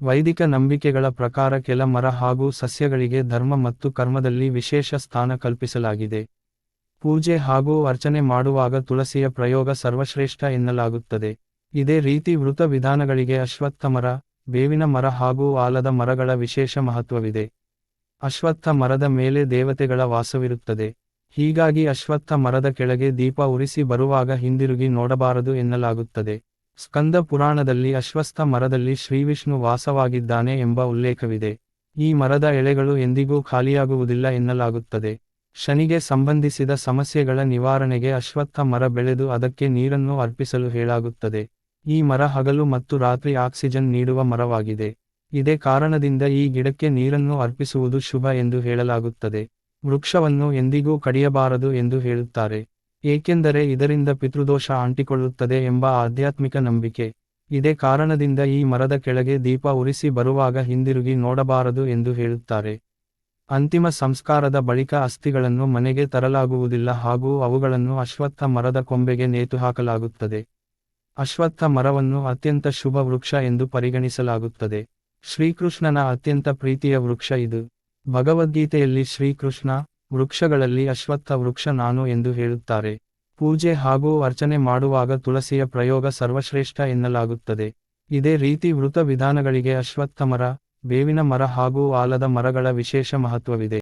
ವೈದಿಕ ನಂಬಿಕೆಗಳ ಪ್ರಕಾರ ಕೆಲ ಮರ ಹಾಗೂ ಸಸ್ಯಗಳಿಗೆ ಧರ್ಮ ಮತ್ತು ಕರ್ಮದಲ್ಲಿ ವಿಶೇಷ ಸ್ಥಾನ ಕಲ್ಪಿಸಲಾಗಿದೆ. ಪೂಜೆ ಹಾಗೂ ಅರ್ಚನೆ ಮಾಡುವಾಗ ತುಳಸಿಯ ಪ್ರಯೋಗ ಸರ್ವಶ್ರೇಷ್ಠ ಎನ್ನಲಾಗುತ್ತದೆ. ಇದೇ ರೀತಿ ವೃತ ವಿಧಾನಗಳಿಗೆ ಅಶ್ವತ್ಥ ಮರ, ಬೇವಿನ ಮರ ಹಾಗೂ ಆಲದ ಮರಗಳ ವಿಶೇಷ ಮಹತ್ವವಿದೆ. ಅಶ್ವತ್ಥ ಮರದ ಮೇಲೆ ದೇವತೆಗಳ ವಾಸವಿರುತ್ತದೆ. ಹೀಗಾಗಿ ಅಶ್ವತ್ಥ ಮರದ ಕೆಳಗೆ ದೀಪ ಉರಿಸಿ ಬರುವಾಗ ಹಿಂದಿರುಗಿ ನೋಡಬಾರದು ಎನ್ನಲಾಗುತ್ತದೆ. ಸ್ಕಂದ ಪುರಾಣದಲ್ಲಿ ಅಶ್ವಸ್ಥ ಮರದಲ್ಲಿ ಶ್ರೀವಿಷ್ಣು ವಾಸವಾಗಿದ್ದಾನೆ ಎಂಬ ಉಲ್ಲೇಖವಿದೆ. ಈ ಮರದ ಎಳೆಗಳು ಎಂದಿಗೂ ಖಾಲಿಯಾಗುವುದಿಲ್ಲ ಎನ್ನಲಾಗುತ್ತದೆ. ಶನಿಗೆ ಸಂಬಂಧಿಸಿದ ಸಮಸ್ಯೆಗಳ ನಿವಾರಣೆಗೆ ಅಶ್ವತ್ಥ ಮರ ಬೆಳೆದು ಅದಕ್ಕೆ ನೀರನ್ನು ಅರ್ಪಿಸಲು ಹೇಳಾಗುತ್ತದೆ. ಈ ಮರ ಹಗಲು ಮತ್ತು ರಾತ್ರಿ ಆಕ್ಸಿಜನ್ ನೀಡುವ ಮರವಾಗಿದೆ. ಇದೇ ಕಾರಣದಿಂದ ಈ ಗಿಡಕ್ಕೆ ನೀರನ್ನು ಅರ್ಪಿಸುವುದು ಶುಭ ಎಂದು ಹೇಳಲಾಗುತ್ತದೆ. ವೃಕ್ಷವನ್ನು ಎಂದಿಗೂ ಕಡಿಯಬಾರದು ಎಂದು ಹೇಳುತ್ತಾರೆ. ಏಕೆಂದರೆ ಇದರಿಂದ ಪಿತೃದೋಷ ಅಂಟಿಕೊಳ್ಳುತ್ತದೆ ಎಂಬ ಆಧ್ಯಾತ್ಮಿಕ ನಂಬಿಕೆ. ಇದೇ ಕಾರಣದಿಂದ ಈ ಮರದ ಕೆಳಗೆ ದೀಪ ಉರಿಸಿ ಬರುವಾಗ ಹಿಂದಿರುಗಿ ನೋಡಬಾರದು ಎಂದು ಹೇಳುತ್ತಾರೆ. ಅಂತಿಮ ಸಂಸ್ಕಾರದ ಬಳಿಕ ಅಸ್ಥಿಗಳನ್ನು ಮನೆಗೆ ತರಲಾಗುವುದಿಲ್ಲ ಹಾಗೂ ಅವುಗಳನ್ನು ಅಶ್ವತ್ಥ ಮರದ ಕೊಂಬೆಗೆ ನೇತುಹಾಕಲಾಗುತ್ತದೆ ಅಶ್ವತ್ಥ ಮರವನ್ನು ಅತ್ಯಂತ ಶುಭ ವೃಕ್ಷ ಎಂದು ಪರಿಗಣಿಸಲಾಗುತ್ತದೆ. ಶ್ರೀಕೃಷ್ಣನ ಅತ್ಯಂತ ಪ್ರೀತಿಯ ವೃಕ್ಷ ಇದು. ಭಗವದ್ಗೀತೆಯಲ್ಲಿ ಶ್ರೀಕೃಷ್ಣ ವೃಕ್ಷಗಳಲ್ಲಿ ಅಶ್ವತ್ಥ ವೃಕ್ಷ ನಾನು ಎಂದು ಹೇಳುತ್ತಾರೆ. ಪೂಜೆ ಹಾಗೂ ಅರ್ಚನೆ ಮಾಡುವಾಗ ತುಳಸಿಯ ಪ್ರಯೋಗ ಸರ್ವಶ್ರೇಷ್ಠ ಎನ್ನಲಾಗುತ್ತದೆ. ಇದೇ ರೀತಿ ವೃತ ವಿಧಾನಗಳಿಗೆ ಅಶ್ವತ್ಥ ಮರ, ಬೇವಿನ ಮರ ಹಾಗೂ ಆಲದ ಮರಗಳ ವಿಶೇಷ ಮಹತ್ವವಿದೆ.